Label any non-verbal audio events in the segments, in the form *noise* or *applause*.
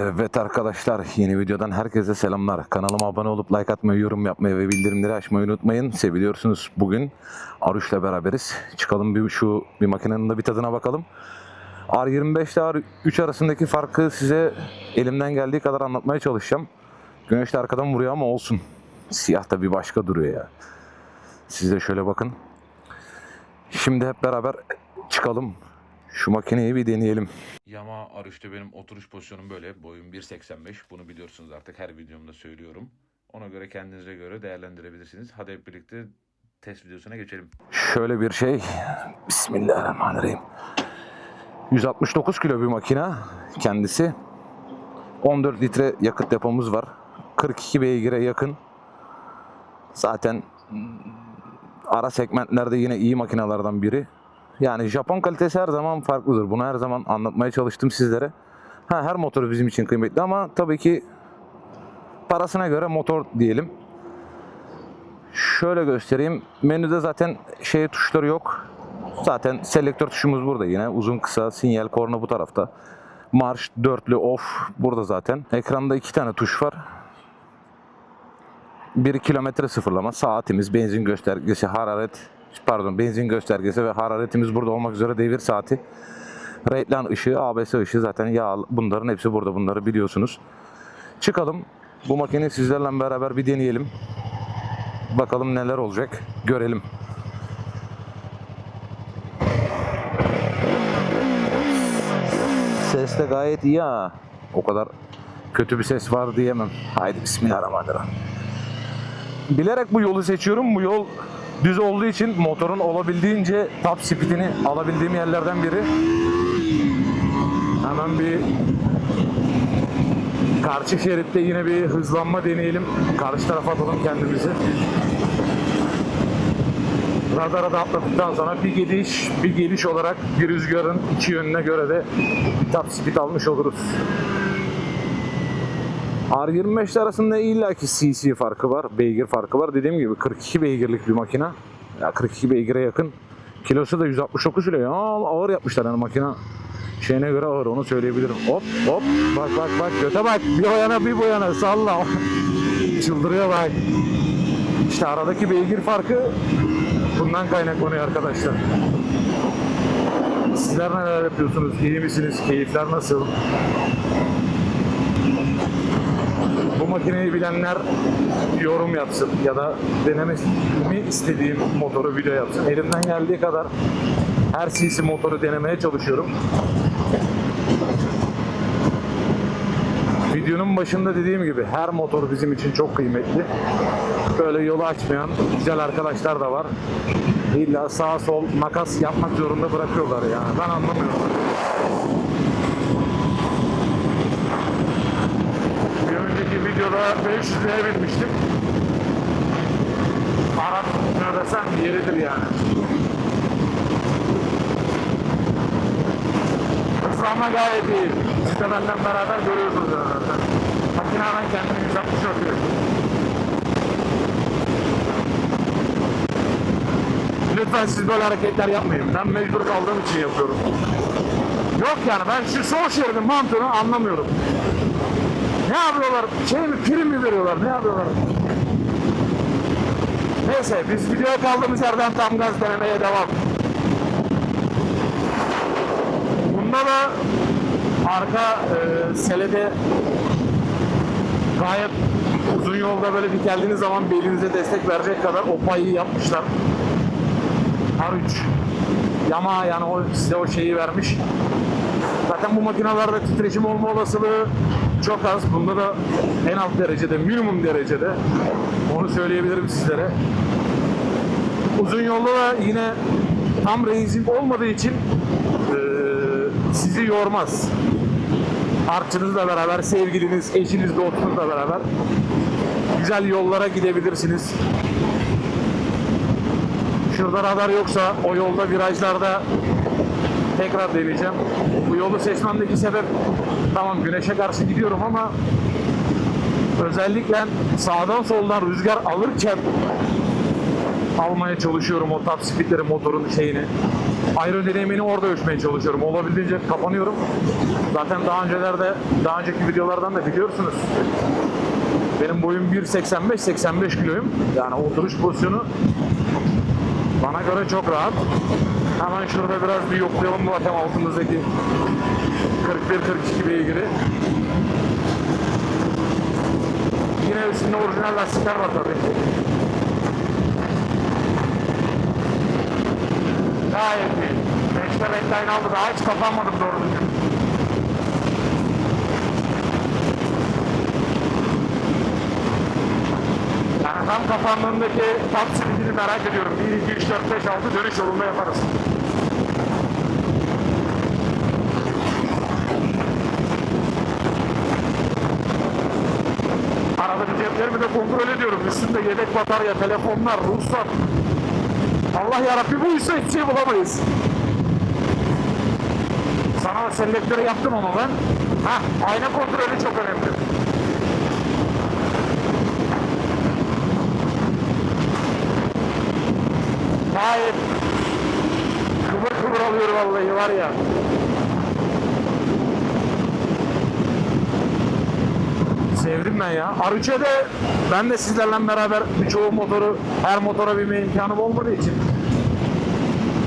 Evet arkadaşlar yeni videodan herkese selamlar. Kanalıma abone olup like atmayı, yorum yapmayı ve bildirimleri açmayı unutmayın. Seviliyorsunuz. Bugün Aruş'la beraberiz. Çıkalım bir şu bir makinenin de bir tadına bakalım. R25 ile R3 arasındaki farkı size elimden geldiği kadar anlatmaya çalışacağım. Güneş de arkadan vuruyor ama olsun. Siyah da bir başka duruyor ya. Siz de şöyle bakın. Şimdi hep beraber çıkalım. Şu makineyi bir deneyelim. Yama R3'te benim oturuş pozisyonum böyle. Boyum 1.85. Bunu biliyorsunuz artık her videomda söylüyorum. Ona göre kendinize göre değerlendirebilirsiniz. Hadi hep birlikte test videosuna geçelim. Şöyle bir şey. Bismillahirrahmanirrahim. 169 kilo bir makine kendisi. 14 litre yakıt depomuz var. 42 beygire yakın. Zaten mm, ara segmentlerde yine iyi makinelerden biri. Yani Japon kalitesi her zaman farklıdır. Bunu her zaman anlatmaya çalıştım sizlere. Ha, her motor bizim için kıymetli ama tabii ki parasına göre motor diyelim. Şöyle göstereyim. Menüde zaten şey tuşları yok. Zaten selektör tuşumuz burada yine. Uzun kısa sinyal korna bu tarafta. Marş, dörtlü, off burada zaten. Ekranda iki tane tuş var. Bir kilometre sıfırlama, saatimiz, benzin göstergesi, hararet, pardon benzin göstergesi ve hararetimiz burada olmak üzere devir saati. Reklam ışığı, ABS ışığı zaten yağ bunların hepsi burada bunları biliyorsunuz. Çıkalım. Bu makineyi sizlerle beraber bir deneyelim. Bakalım neler olacak. Görelim. Ses de gayet iyi ha. O kadar kötü bir ses var diyemem. Haydi bismillahirrahmanirrahim. Bilerek bu yolu seçiyorum. Bu yol düz olduğu için motorun olabildiğince top speedini alabildiğim yerlerden biri. Hemen bir karşı şeritte yine bir hızlanma deneyelim. Karşı tarafa atalım kendimizi. Radara da atladıktan sonra bir gidiş, bir geliş olarak bir rüzgarın iki yönüne göre de bir top speed almış oluruz. R25 arasında illaki cc farkı var, beygir farkı var. Dediğim gibi 42 beygirlik bir makine. Ya 42 beygire yakın. Kilosu da 169 kilo ya. Ağır yapmışlar yani makine. Şeyine göre ağır onu söyleyebilirim. Hop hop bak bak bak göte bak. Bir o yana bir bu yana salla. *laughs* Çıldırıyor bak. İşte aradaki beygir farkı bundan kaynaklanıyor arkadaşlar. Sizler neler yapıyorsunuz? İyi misiniz? Keyifler nasıl? Makineyi bilenler yorum yapsın ya da denememi istediğim motoru video yapsın. Elimden geldiği kadar her cc motoru denemeye çalışıyorum. Videonun başında dediğim gibi her motor bizim için çok kıymetli. Böyle yolu açmayan güzel arkadaşlar da var. İlla sağ sol makas yapmak zorunda bırakıyorlar ya. Ben anlamıyorum. Bir videoda 500 liraya binmiştim. Arap ne desem yeridir yani. Hızlanma gayet iyi. Siz de benden beraber görüyorsunuz zaten. Makine hemen kendini 160 atıyor. Lütfen siz böyle hareketler yapmayın. Ben mecbur kaldığım için yapıyorum. Yok yani ben şu sol şeridin mantığını anlamıyorum. Ne yapıyorlar? Şey mi, prim mi veriyorlar? Ne yapıyorlar? Neyse biz videoya kaldığımız yerden tam gaz denemeye devam. Bunda da arka e, selede gayet uzun yolda böyle bir geldiğiniz zaman belinize destek verecek kadar o payı yapmışlar. R3 Yamaha yani o size o şeyi vermiş. Zaten bu makinalarda titreşim olma olasılığı çok az. Bunda da en alt derecede, minimum derecede. Onu söyleyebilirim sizlere. Uzun yolda da yine tam racing olmadığı için eee, sizi yormaz. Artçınızla beraber, sevgiliniz, eşiniz, dostunuzla beraber güzel yollara gidebilirsiniz. Şurada radar yoksa o yolda virajlarda tekrar deneyeceğim. Bu yolu seçmemdeki sebep tamam güneşe karşı gidiyorum ama özellikle sağdan soldan rüzgar alırken almaya çalışıyorum o top speedleri motorun şeyini. ayrı deneyimini orada ölçmeye çalışıyorum. Olabildiğince kapanıyorum. Zaten daha öncelerde, daha önceki videolardan da biliyorsunuz. Benim boyum 1.85-85 kiloyum. Yani oturuş pozisyonu bana göre çok rahat. Hemen şurada biraz bir yoklayalım zaten altımızdaki 41-42 beygiri. Yine üstünde orijinal lastikler var tabii. Gayet iyi. Beşte backline aldı daha hiç kapanmadım doğru düzgün. Tam kapandığındaki top speedini merak ediyorum. 1, 2, 3, 4, 5, 6 dönüş yolunda yaparız. Arada ceplerimi de kontrol ediyorum. Üstünde yedek batarya, telefonlar, ruhsat. Allah yarabbi buysa hiçbir şey bulamayız. Sana selektörü yaptım ama ben. Hah, ayna kontrolü çok önemli. Gayet kıvır kıvır alıyor vallahi var ya. Sevdim ben ya. R3'e ben de sizlerle beraber birçoğu motoru, her motora binme imkanım olmadığı için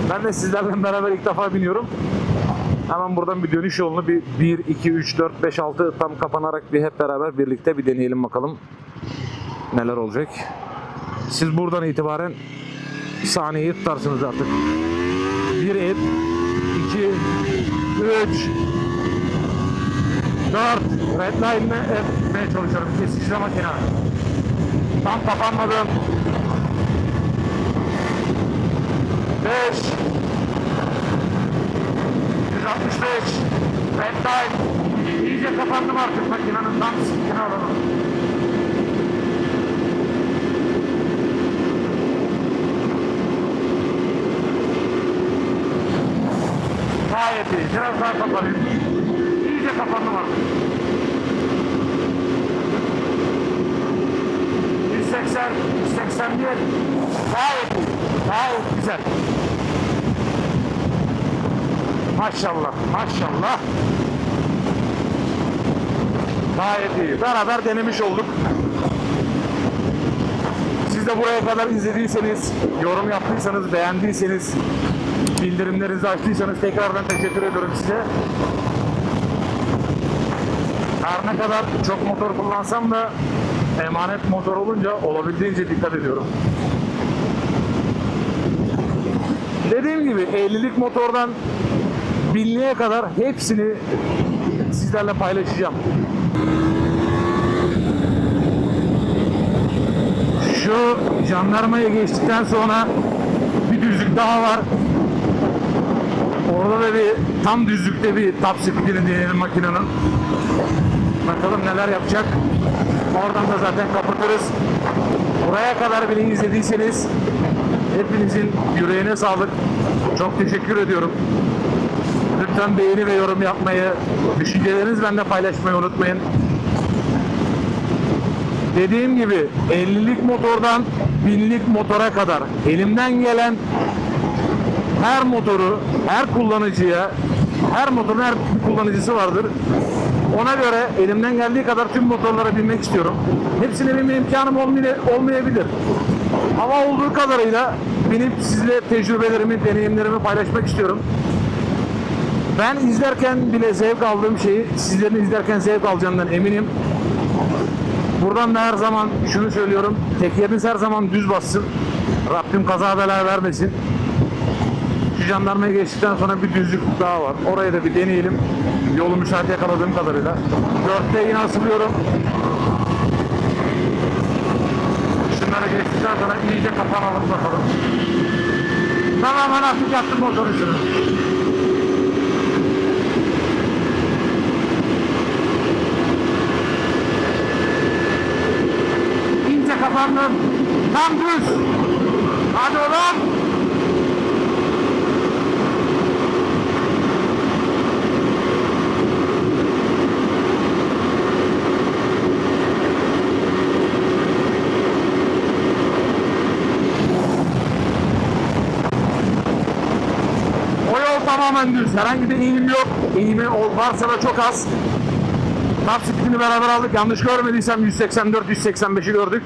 ben de sizlerle beraber ilk defa biniyorum. Hemen buradan bir dönüş yolunu bir 1, 2, 3, 4, 5, 6 tam kapanarak bir hep beraber birlikte bir deneyelim bakalım neler olacak. Siz buradan itibaren saniyeyi tutarsınız artık. 1 et, 2, 3, 4 redline'le etmeye çalışıyorum. Kesici makine. Tam kapanmadım. 5 165 redline iyice kapandım artık makinenin tam sikini alalım. Gayet iyi. Biraz daha kapanayım. İyice kapandım artık. 180, 181. Gayet iyi. Gayet güzel. Maşallah, maşallah. Gayet iyi. Beraber denemiş olduk. Siz de buraya kadar izlediyseniz, yorum yaptıysanız, beğendiyseniz, bildirimlerinizi açtıysanız tekrardan teşekkür ediyorum size. Her ne kadar çok motor kullansam da emanet motor olunca olabildiğince dikkat ediyorum. Dediğim gibi 50'lik motordan binliğe kadar hepsini sizlerle paylaşacağım. Şu jandarmaya geçtikten sonra bir düzlük daha var. Orada da bir tam düzlükte bir top speedini deneyelim makinenin. Bakalım neler yapacak. Oradan da zaten kapatırız. Buraya kadar bile izlediyseniz hepinizin yüreğine sağlık. Çok teşekkür ediyorum. Lütfen beğeni ve yorum yapmayı, düşüncelerinizi benimle paylaşmayı unutmayın. Dediğim gibi 50'lik motordan 1000'lik motora kadar elimden gelen her motoru, her kullanıcıya, her motorun her kullanıcısı vardır. Ona göre elimden geldiği kadar tüm motorlara binmek istiyorum. Hepsine binme imkanım olmay- olmayabilir. Ama olduğu kadarıyla binip sizle tecrübelerimi, deneyimlerimi paylaşmak istiyorum. Ben izlerken bile zevk aldığım şeyi sizlerin izlerken zevk alacağından eminim. Buradan da her zaman şunu söylüyorum. Tekeriniz her zaman düz bassın. Rabbim kaza bela vermesin. Şu jandarmaya geçtikten sonra bir düzlük daha var. Orayı da bir deneyelim. Yolu müsait yakaladığım kadarıyla. Dörtte yine asılıyorum. Şunları geçtikten sonra iyice kapanalım bakalım. Tamamen hafif yaptım motor üstünü. İyice kapandım. Tam düz. Hadi oğlum. Tamamen düz. Herhangi bir eğim yok. Eğimi varsa da çok az. Top speedini beraber aldık. Yanlış görmediysem 184-185'i gördük.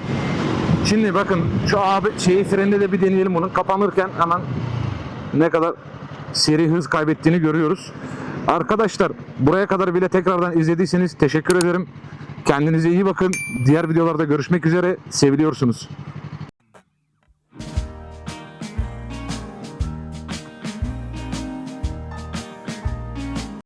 Şimdi bakın şu abi şeyi frende de bir deneyelim bunu. Kapanırken hemen ne kadar seri hız kaybettiğini görüyoruz. Arkadaşlar buraya kadar bile tekrardan izlediyseniz teşekkür ederim. Kendinize iyi bakın. Diğer videolarda görüşmek üzere. Seviliyorsunuz.